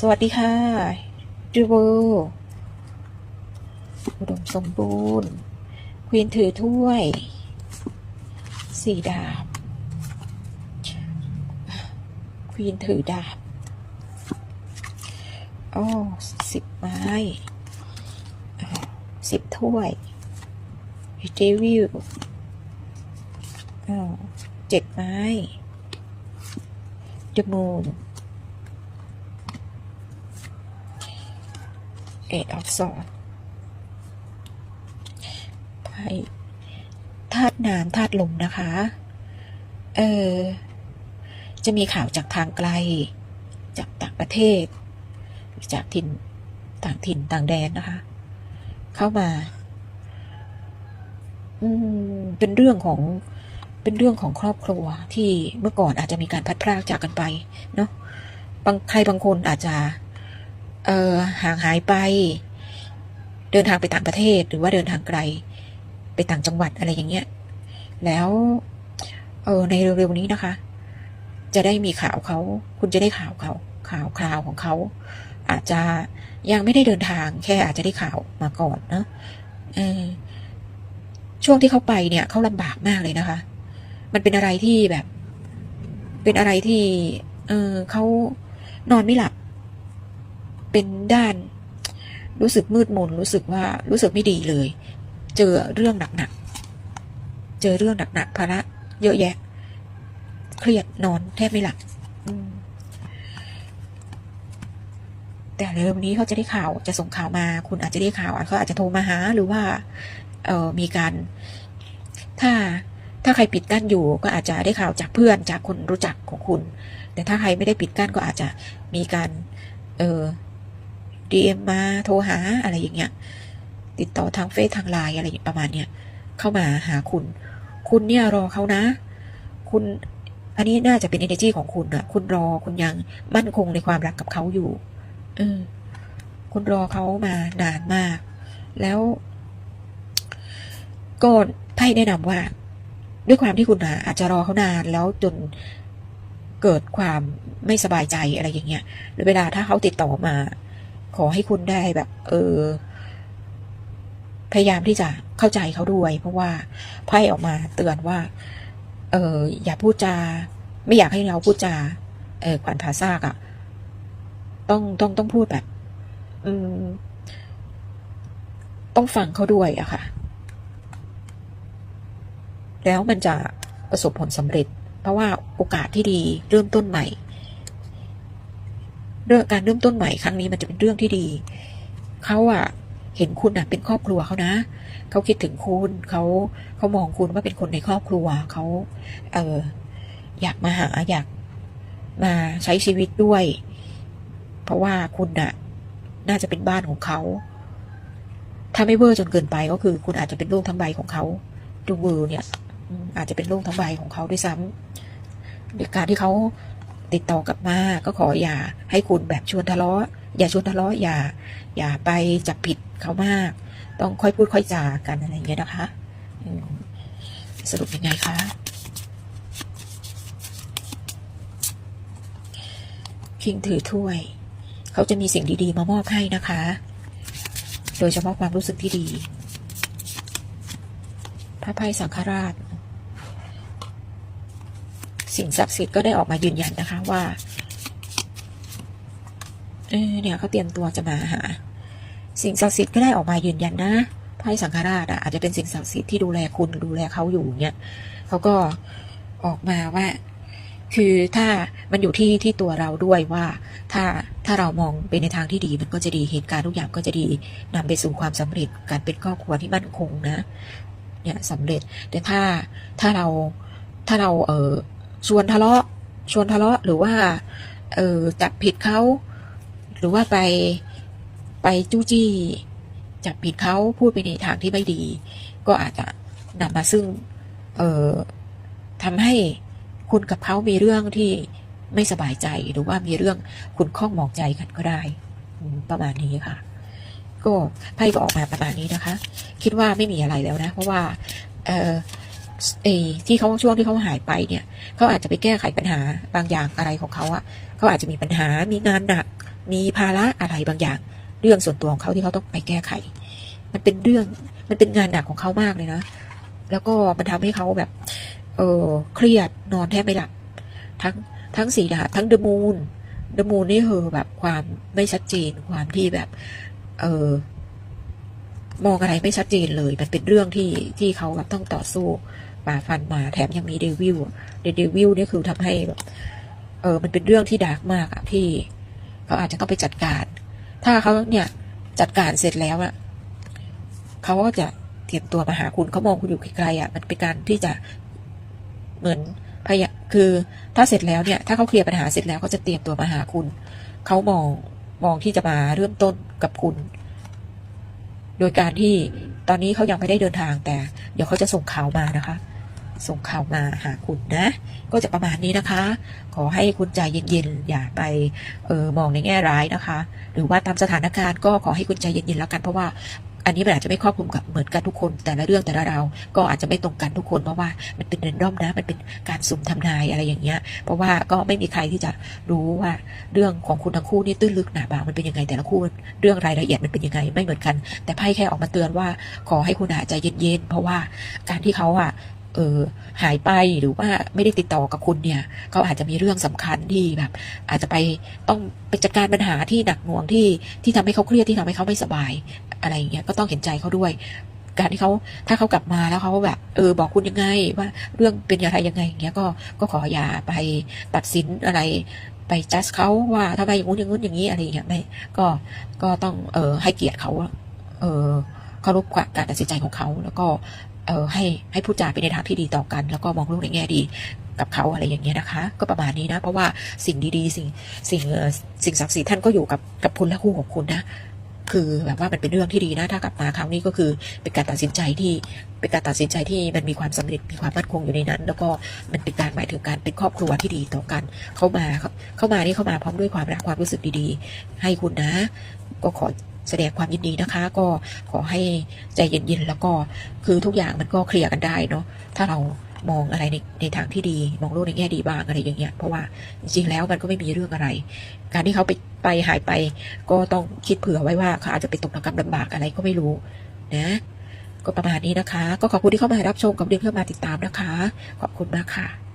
สวัสดีค่ะจูโบอุดมสมบูรณ์ ควีนถือถ้วย สี่ดาบ ควีนถือดาบโอ้สิบไม้สิบถ้วยเจวิวอ้าวเจ็ดไม้เดมูน เอ็ดออฟสอดไพ่ธาตุน้ำธาตุลมนะคะ เออ จะมีข่าวจากทางไกล จากต่างประเทศ จากถิ่นต่างถิ่นต่างแดนนะคะ เข้ามาอืมเป็นเรื่องของเป็นเรื่องของครอบครัวที่เมื่อก่อนอาจจะมีการพัดพรากจากกันไป เนาะบางใครบางคนอาจจะ เออห่างหายไป เดินทางไปต่างประเทศหรือว่าเดินทางไกล ไปต่างจังหวัดอะไรอย่างเงี้ย แล้วเออในเร็วๆนี้นะคะ จะได้มีข่าวเขา คุณจะได้ข่าวเขาข่าวคราวของเขา อาจจะยังไม่ได้เดินทาง แค่อาจจะได้ข่าวมาก่อนเนอะเออช่วงที่เขาไปเนี่ยเขาลำบากมากเลยนะคะ มันเป็นอะไรที่แบบ เป็นอะไรที่ เออเขานอนไม่หลับ เป็นด้าน รู้สึกมืดมนรู้สึกว่ารู้สึกไม่ดีเลย เจอเรื่องหนักๆ เจอเรื่องหนักๆภาระเยอะแยะ เครียดนอนแทบไม่หลับแต่เร็วนี้เขาจะได้ข่าวจะส่งข่าวมา คุณอาจจะได้ข่าวเขาอาจจะโทรมาหา หรือว่าเออมีการ ถ้าถ้าใครปิดกั้นอยู่ก็อาจจะได้ข่าวจากเพื่อนจากคนรู้จักของคุณ แต่ถ้าใครไม่ได้ปิดกั้นก็อาจจะมีการ เออ DM มาโทรหาอะไรอย่างเงี้ย ติดต่อทางเฟซทางไลน์อะไรประมาณเนี้ยเข้ามาหาคุณ คุณเนี่ยรอเขานะ คุณอันนี้น่าจะเป็น energy ของคุณอะคุณรอคุณยังมั่นคงในความรักกับเขาอยู่ เออ คุณรอเขามานานมาก แล้วก็ไพ่แนะนำว่า ด้วยความที่คุณอาจจะรอเขานานแล้วจนเกิดความไม่สบายใจอะไรอย่างเงี้ยหรือเวลาถ้าเขาติดต่อมา ขอให้คุณได้แบบ เออ พยายามที่จะเข้าใจเขาด้วย เพราะว่าไพ่ออกมาเตือนว่า เอออย่าพูดจา ไม่อยากให้เราพูดจา เออขวัญผาซากอะ่ะ ต้องต้องต้องพูดแบบ อืม ต้องฟังเขาด้วยอะค่ะ แล้วมันจะประสบผลสำเร็จ เพราะว่าโอกาสที่ดีเริ่มต้นใหม่ เรื่องการเริ่มต้นใหม่ครั้งนี้มันจะเป็นเรื่องที่ดี เขาอะเห็นคุณอะเป็นครอบครัวเขานะ เขาคิดถึงคุณเขาเขามองคุณว่าเป็นคนในครอบครัวเขาเอออยากมาหาอยากมาใช้ชีวิตด้วย เพราะว่าคุณอะน่าจะเป็นบ้านของเขาถ้าไม่เวอร์จนเกินไปก็คือ คุณอาจจะเป็นลูกทั้งใบของเขาดูเวอร์เนี่ยอาจจะเป็นลูกทั้งใบของเขาด้วยซ้ำในการที่เขา ติดต่อกับมาก็ขออย่าให้คุณแบบชวนทะเลาะ อย่าชวนทะเลาะอย่า อย่าไปจับผิดเขามาก ต้องค่อยพูดค่อยจากันอะไรอย่างเงี้ยนะคะสรุปยังไงคะคิงถือถ้วย เขาจะมีสิ่งดีๆมามอบให้นะคะ โดยเฉพาะความรู้สึกที่ดี พระไพ่สังฆราช สิ่งศักดิ์สิทธิ์ก็ได้ออกมายืนยันนะคะว่าเออเนี่ยเขาเตรียมตัวจะมาหา สิ่งศักดิ์สิทธิ์ก็ได้ออกมายืนยันนะไพ่สังฆราชอะอาจจะเป็นสิ่งศักดิ์สิทธิ์ที่ดูแลคุณดูแลเขาอยู่เนี่ยเขาก็ออกมาว่า คือถ้ามันอยู่ที่ที่ตัวเราด้วยว่า ถ้าถ้าเรามองไปในทางที่ดี มันก็จะดีเหตุการณ์ทุกอย่างก็จะดีนำไปสู่ความสำเร็จการเป็นครอบครัวที่มั่นคงนะ เนี่ยสำเร็จแต่ถ้าถ้าเราถ้าเราเออ ชวนทะเลาะชวนทะเลาะหรือว่าเออจับผิดเขาหรือว่าไปไปจู้จี้จับผิดเขาพูดไปในทางที่ไม่ดี ก็อาจจะนำมาซึ่งเออทำให้คุณกับเขามีเรื่องที่ไม่สบายใจหรือว่ามีเรื่องคุณข้องหมองใจกันก็ได้ประมาณนี้ค่ะ ก็ไพ่ก็ออกมาประมาณนี้นะคะ คิดว่าไม่มีอะไรแล้วนะ เพราะว่าเออ เอที่เขาช่วงที่เขาหายไปเนี่ยเขาอาจจะไปแก้ไขปัญหาบางอย่างอะไรของเขาอะเขาอาจจะมีปัญหา มีงานหนัก มีภาระอะไรบางอย่าง เรื่องส่วนตัวของเขาที่เขาต้องไปแก้ไข มันเป็นเรื่องมันเป็นงานหนักของเขามากเลยนะ แล้วก็มันทำให้เขาแบบ เออเครียดนอนแทบไม่หลับ ทั้งทั้งสีดาบทั้งเดมูนเดมูนนี่คือแบบความไม่ชัดเจนความที่แบบ เออมองอะไรไม่ชัดเจนเลย มันเป็นเรื่องที่ที่เขาแบบต้องต่อสู้ ฝ่าฟันมาแถมยังมีเดวิลเดวิลนี่คือทำให้แบบเออมันเป็นเรื่องที่ดาร์กมากอะที่เขาอาจจะต้องไปจัดการ ถ้าเขาเนี่ยจัดการเสร็จแล้วอะเขาก็จะเตรียมตัวมาหาคุณเขามองคุณอยู่ไกลๆอะมันเป็นการที่จะเหมือนพยาคือถ้าเสร็จแล้วเนี่ย ถ้าเขาเคลียร์ปัญหาเสร็จแล้วเขาจะเตรียมตัวมาหาคุณ เขามองมองที่จะมาเริ่มต้นกับคุณ โดยการที่ตอนนี้เขายังไม่ได้เดินทางแต่ เดี๋ยวเขาจะส่งข่าวมานะคะ ส่งข่าวมาหาคุณนะ ก็จะประมาณนี้นะคะ ขอให้คุณใจเย็นๆ อย่าไปเออมองในแง่ร้ายนะคะ หรือว่าตามสถานการณ์ก็ขอให้คุณใจเย็นๆแล้วกันเพราะว่าอันนี้มันอาจจะไม่ครอบคลุมกับเหมือนกันทุกคน แต่ละเรื่องแต่ละเราก็อาจจะไม่ตรงกันทุกคนเพราะว่ามันเป็นเรนดอมนะมันเป็นการสุ่มทำนายอะไรอย่างเงี้ย เพราะว่าก็ไม่มีใครที่จะรู้ว่าเรื่องของคุณทั้งคู่นี่ตื้นลึกหนาบางมันเป็นยังไงแต่ละคู่เรื่องรายละเอียดมันเป็นยังไงไม่เหมือนกัน แต่ไพ่แค่ออกมาเตือนว่า ขอให้คุณอาใจเย็นๆเพราะว่าการที่เขาอะ เออหายไปหรือว่าไม่ได้ติดต่อกับคุณเนี่ยเขาอาจจะมีเรื่องสำคัญที่แบบ อาจจะไปต้องไปจัดการปัญหาที่หนักหน่วงที่ที่ทำให้เขาเครียดที่ทำให้เขาไม่สบาย อะไรอย่างเงี้ยก็ต้องเห็นใจเขาด้วย การที่เขาถ้าเขากลับมาแล้วเขาแบบเออบอกคุณยังไง ว่าเรื่องเป็นอย่างไรยังไงอย่างเงี้ยก็ก็ขออย่าไปตัดสินอะไรไปจัดเขาว่าทำไมอย่างงู้นอย่างงู้นอย่างนี้อะไรอย่างเงี้ยไม่ก็ก็ต้องเออให้เกียรติเขาเออเคารพการตัดสินใจของเขาแล้วก็ เออให้ให้พูดจาไปในทางที่ดีต่อกัน แล้วก็มองโลกในแง่ดีกับเขาอะไรอย่างเงี้ยนะคะ ก็ประมาณนี้นะ เพราะว่าสิ่งดีๆ สิ่งสิ่งสิ่งศักดิ์สิทธิ์ท่านก็อยู่กับกับคุณและคู่ของคุณนะคือแบบว่ามันเป็นเรื่องที่ดีนะถ้ากลับมาครั้งนี้ก็คือเป็นการตัดสินใจที่เป็นการตัดสินใจที่มันมีความสำเร็จมีความมั่นคงอยู่ในนั้น แล้วก็มันเป็นการหมายถึงการเป็นครอบครัวที่ดีต่อกัน เข้ามาเข้ามานี่เข้ามาพร้อมด้วยความรักความรู้สึกดีๆ ให้คุณนะ ก็ขอ แสดงความยินดีนะคะ ก็ขอให้ใจเย็นๆแล้วก็คือทุกอย่างมันก็เคลียร์กันได้เนาะถ้าเรามองอะไรในในทางที่ดีมองโลกในแง่ดีบ้างอะไรอย่างเงี้ยเพราะว่าจริงๆแล้วมันก็ไม่มีเรื่องอะไร การที่เขาไปไปหายไป ก็ต้องคิดเผื่อไว้ว่าเขาอาจจะไปตกระกรรมลำบากอะไรก็ไม่รู้นะก็ประมาณนี้นะคะ ก็ขอบคุณที่เข้ามารับชมกับเรื่องเข้ามาติดตามนะคะ ขอบคุณมากค่ะ